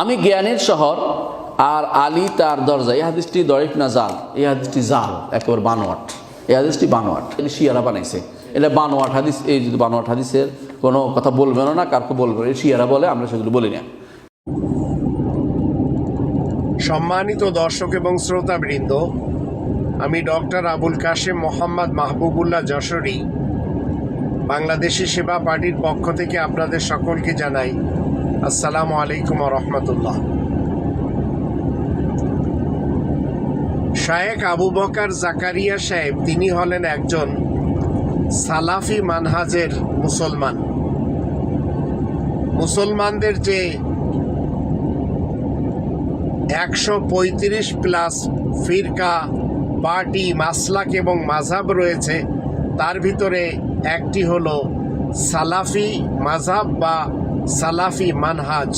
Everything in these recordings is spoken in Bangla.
আমি জ্ঞানের শহর আর আলী তার দরজা, এই হাদিসটি দরিফ না জাল? এই হাদিসটি জাল, একেবারে বানোয়াট। এই হাদিসটি বানোয়াট। এটা শিয়ারা বানাইছে। এটা বানোয়াট হাদিস, এই যদি বানোয়াট হাদিসের কোনো কথা বলবেন না কারকে বলবেন? এই শিয়ারা বলে, আমরা সেগুলো বলি না। সম্মানিত দর্শক এবং শ্রোতাবৃন্দ, আমি ডক্টর আবুল কাশেম মোহাম্মদ মাহবুবুল্লাহ যশোরী, বাংলাদেশি সেবা পার্টির পক্ষ থেকে আপনাদের সকলকে জানাই আসসালামু আলাইকুম রহমতুল্লাহ। শায়েক আবু বকার জাকারিয়া সাহেব, তিনি হলেন একজন সালাফি মানহাজের মুসলমান। মুসলমানদের যে একশো পঁয়ত্রিশ প্লাস ফিরকা, পার্টি, মাসলাক এবং মাঝাব রয়েছে, তার ভিতরে একটি হলো সালাফি মাঝাব বা সালাফি মানহাজ।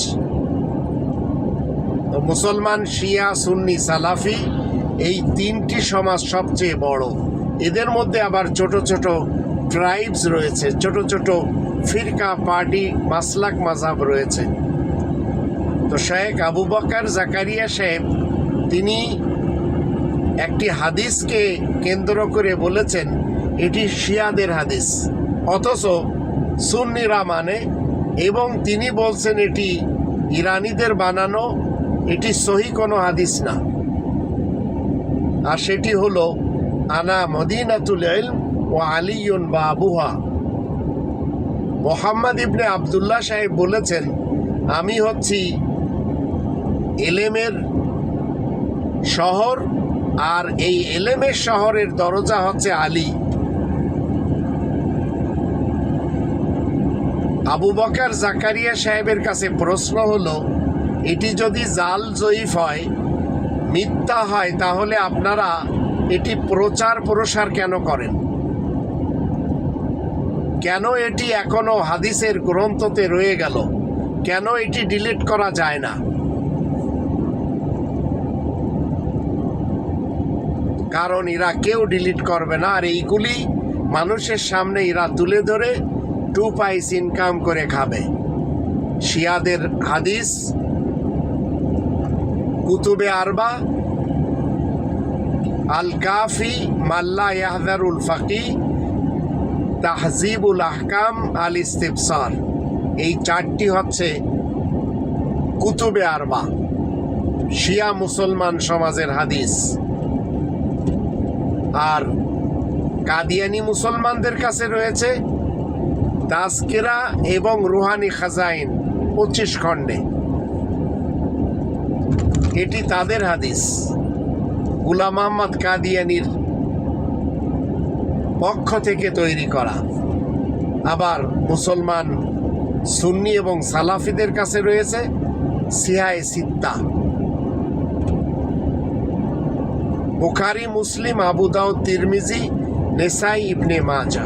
তো মুসলমান, শিয়া, সুন্নি, সালাফি, এই তিনটি সমাজ সবচেয়ে বড়। এদের মধ্যে আবার ছোট ছোট ট্রাইবস রয়েছে, ছোট ছোট ফিরকা, পার্টি, মাসলাক মাজাব রয়েছে। তো শেখ আবু বকার জাকারিয়া সাহেব, তিনি একটি হাদিসকে কেন্দ্র করে বলেছেন, এটি শিয়াদের হাদিস। অথচ সুন্নিরা মানে এবং তিনি বলছেন এটি ইরানিদের বানানো, এটি সহি কোনো হাদিস না। আর সেটি হলো, আনা মদিনাতুল ইলম ও আলিয়ন বা আবুহা। মোহাম্মদ ইবনে আবদুল্লাহ সাহেব বলেছেন, আমি হচ্ছি এলেমের শহর, আর এই এলেমের শহরের দরজা হচ্ছে আলী। আবু বকার জাকারিয়া সাহেবের কাছে প্রশ্ন হলো, এটি যদি জাল জয়ীফ হয়, মিথ্যা হয়, তাহলে আপনারা এটি প্রচার প্রসার কেন করেন? কেন এটি এখনও হাদিসের গ্রন্থতে রয়ে গেল? কেন এটি ডিলিট করা যায় না? কারণ এরা কেউ ডিলিট করবে না, আর এইগুলি মানুষের সামনে এরা তুলে ধরে টু পাইস ইনকাম করে খাবে। শিয়াদের হাদিস, কুতুবে আরবা আল কাফি মাল্লা ইয়াহদারুল ফাকি, তাহজিবুল আহকাম আল ইস্তিফসার এই চারটি হচ্ছে কুতুবে আরবা। শিয়া মুসলমান সমাজের হাদিস। আর কাদিয়ানি মুসলমানদের কাছে রয়েছে তাস্কেরা এবং রুহানি খাজাইন পঁচিশ খণ্ডে। এটি তাদের হাদিস। গুলাম আহমদ কাদিয়ানির পক্ষ থেকে তৈরি করা। আবার মুসলমান সুন্নি এবং সালাফিদের কাছে রয়েছে সিহায় সিত্তা। বুখারি, মুসলিম, আবু দাউদ, তিরমিজি, নেসাই, ইবনে মাজা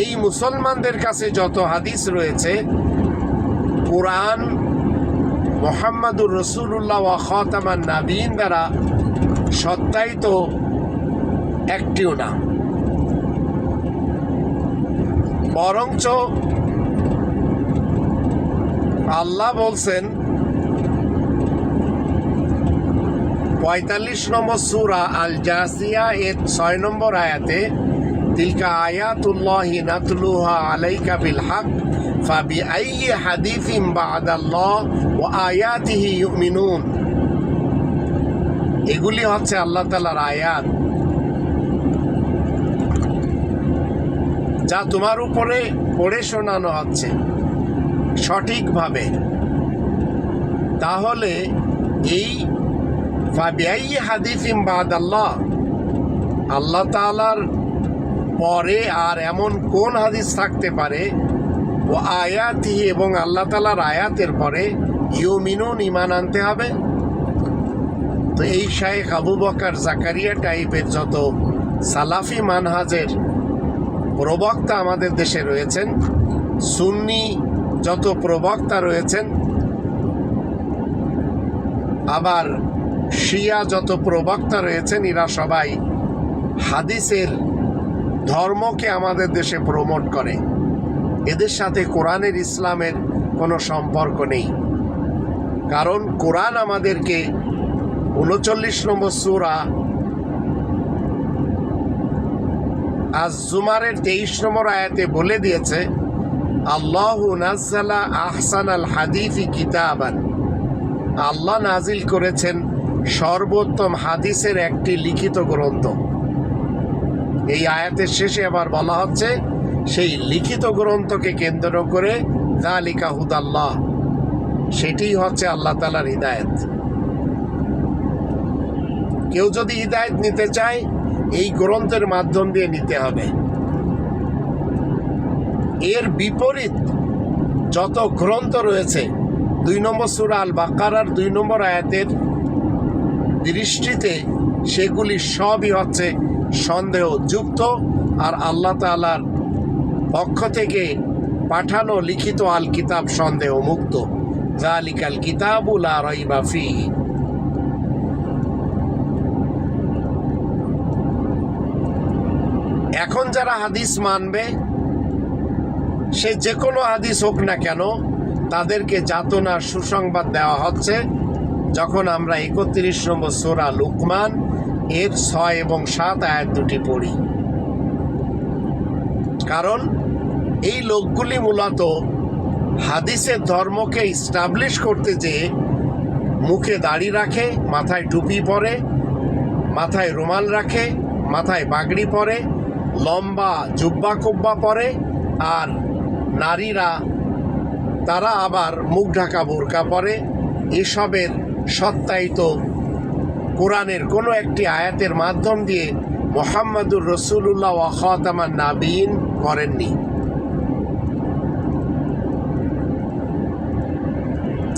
এই মুসলমানদের কাছে যত হাদিস রয়েছে, কোরআন মোহাম্মদুর রসুল্লাহ খতামান নাবিন দ্বারা সত্যায়িত একটিও না। বরঞ্চ আল্লাহ বলছেন, পঁয়তাল্লিশ নম্বর সুরা আল জাসিয়া এর ছয় নম্বর আয়াতে তিলকা আয়াতুল্লাহি নাতলুহা আলাইকা বিল হক ফাবি আইয়ি হাদিসিম বাদাল্লাহ ও আয়াতিহি ইউমিনুন। এগুলি হচ্ছে আল্লাহ তালার আয়াত। যা তোমার উপরে পড়ে শোনানো হচ্ছে সঠিকভাবে। তাহলে এই ফাবিআই হাদিসিম বাদ আল্লাহ আল্লাহ তালার পরে আর এমন কোন হাদিস থাকতে পারে? ও আয়াতি এবং আল্লাহ তালার আয়াতের পরে ইউমিনুন ইমান আনতে হবে? তো এই শাহেখ আবু বকার জাকারিয়া টাইপের যত সালাফি মানহাজের প্রবক্তা আমাদের দেশে রয়েছেন, সুন্নি যত প্রবক্তা রয়েছেন, আবার শিয়া যত প্রবক্তা রয়েছেন, এরা সবাই হাদিসের ধর্মকে আমাদের দেশে প্রমোট করে। এদের সাথে কোরআনের ইসলামের কোনো সম্পর্ক নেই। কারণ কোরআন আমাদেরকে উনচল্লিশ নম্বর সুরা আজ জুমারের তেইশ নম্বর আয়াতে বলে দিয়েছে, আল্লাহ নাজ্জালা আহসান আল হাদিফি কিতাবান। আল্লাহ নাজিল করেছেন সর্বোত্তম হাদিসের একটি লিখিত গ্রন্থ। এই আয়াতের শেষে আবার বলা হচ্ছে, সেই লিখিত গ্রন্থকে কেন্দ্র করে জালিকা হুদাল্লাহ সেটি হচ্ছে আল্লাহ তালার হৃদায়ত। কেউ যদি হৃদায়ত নিতে চায়, এই গ্রন্থের মাধ্যম দিয়ে নিতে হবে। এর বিপরীত যত গ্রন্থ রয়েছে, দুই নম্বর সুরা আল বাকারার দুই নম্বর আয়াতের দৃষ্টিতে সেগুলি সবই হচ্ছে সন্দেহ যুক্ত আর আল্লাহ তালার পক্ষ থেকে পাঠানো লিখিত আল কিতাব সন্দেহ মুক্ত জালিকাল কিতাবুল আর ফি এখন যারা হাদিস মানবে, সে যে কোনো হাদিস হোক না কেন, তাদেরকে যাতনার সুসংবাদ দেওয়া হচ্ছে। যখন আমরা একত্রিশ নম্বর সোরা লুকমান এর ছয় এবং সাত আয়াত দুটি পড়ি। কারণ এই লোকগুলি মূলত হাদিসের ধর্মকে ইস্টাবলিশ করতে যে মুখে দাড়ি রাখে, মাথায় টুপি পরে, মাথায় রুমাল রাখে, মাথায় পাগড়ি পরে, লম্বা জুব্বা কুব্বা পরে, আর নারীরা, তারা আবার মুখ ঢাকা বোরকা পরে। এসবের সত্যায়িত কোরআনের কোনো একটি আয়াতের মাধ্যম দিয়ে মোহাম্মদুর রসুল্লাহ ওয়াখাতামান নাবিন করেননি।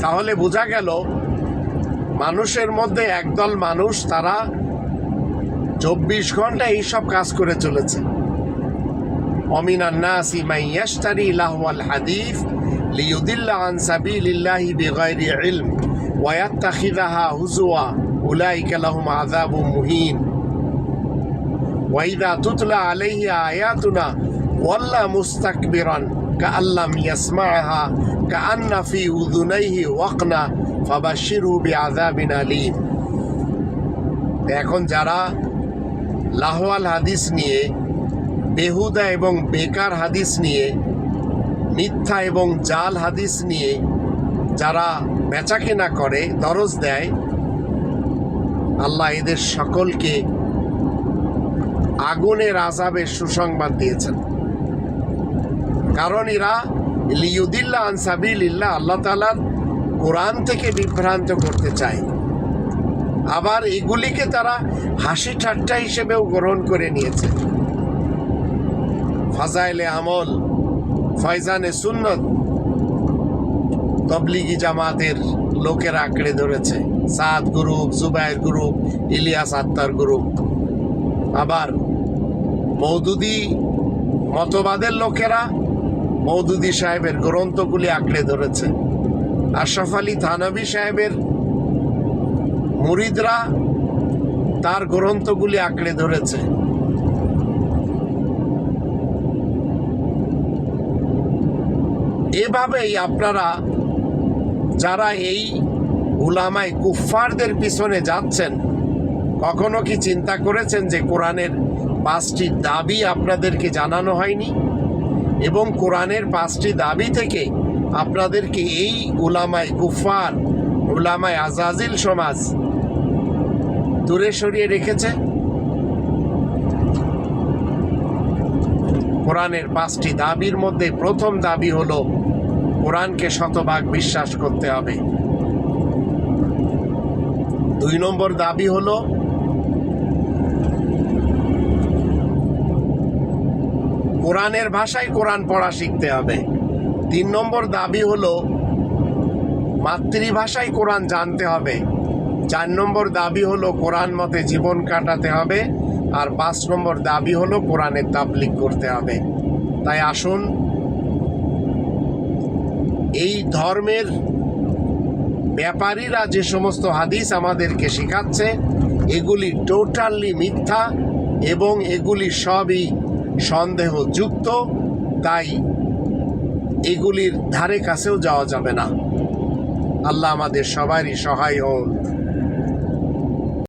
তাহলে বোঝা গেল, মানুষের মধ্যে একদল মানুষ তারা চব্বিশ ঘণ্টা এইসব কাজ করে চলেছে। অমিনান নাসি মাই ইয়াশতারি লাহওয়াল হাদিস লিয়ুদিল্লা আন সাবিলিল্লাহি বিগাইরি ইলম ওয়া ইয়াত্তাখিযাহা হুজুয়া উলাইকা লাহুম আযাবুম মুহিন। ওয়া ইযা তুতলা আলাইহি আয়াতুনা ওয়াল্লা মুস্তাকবিরান, কাআল্লাম ইয়াসমা'হা কাআন্না ফি উযুনাইহি ওয়াকনা ফাবাশশিরহু বিআযাবিন আলীম। এখন যারা লাহওয়াল হাদিস নিয়ে, বেহুদা এবং বেকার হাদিস নিয়ে, মিথ্যা এবং জাল হাদিস নিয়ে যারা বেচাকেনা করে, দরজ দেয় আল্লাহ এদের সকলকে আগুনের আজাবের সুসংবাদ দিয়েছেন। কারণ এরা লিউদিল্লা আনসাবিল্লা আল্লাহ তালার কোরআন থেকে বিভ্রান্ত করতে চায়। আবার এগুলিকে তারা হাসি ঠাট্টা হিসেবেও গ্রহণ করে নিয়েছে। ফাজাইলে আমল, ফয়জানে সুন্নত, তবলিগি জামাতের লোকেরা আঁকড়ে ধরেছে। সাদ গ্রুপ, জুবাইর গ্রুপ, ইলিয়াস আত্মার গ্রুপ। আবার মৌদুদি মতবাদের লোকেরা মৌদুদি সাহেবের গ্রন্থগুলি আঁকড়ে ধরেছে। আশরাফ আলী থানবী সাহেবের মুরিদরা তার গ্রন্থগুলি আঁকড়ে ধরেছে। এভাবেই আপনারা যারা এই উলামায় কুফফারদের পিছনে যাচ্ছেন। কখনো কি চিন্তা করেছেন যে কোরআনের পাঁচটি দাবি আপনাদেরকে জানানো হয়নি? এবং কোরআনের পাঁচটি দাবি থেকে আপনাদেরকে এই উলামায় কুফার উলামায় আজাজিল সমাজ দূরে সরিয়ে রেখেছে? কোরআনের পাঁচটি দাবির মধ্যে প্রথম দাবি হলো, কোরআনকে শতভাগ বিশ্বাস করতে হবে। দুই নম্বর দাবি হলো কোরআনের ভাষায় কোরআন পড়া শিখতে হবে। তিন নম্বর দাবি হলো মাতৃভাষায় কোরআন জানতে হবে। চার নম্বর দাবি হলো কোরআন মতে জীবন কাটাতে হবে। আর পাঁচ নম্বর দাবি হলো কোরআনের তাবলিক করতে হবে। তাই আসুন, এই ধর্মের ব্যাপারীরা যে সমস্ত হাদিস আমাদেরকে শেখাচ্ছে, এগুলি টোটালি মিথ্যা এবং এগুলি সবই সন্দেহযুক্ত, তাই এগুলির ধারে কাছেও যাওয়া যাবে না। আল্লাহ আমাদের সবারই সহায় হন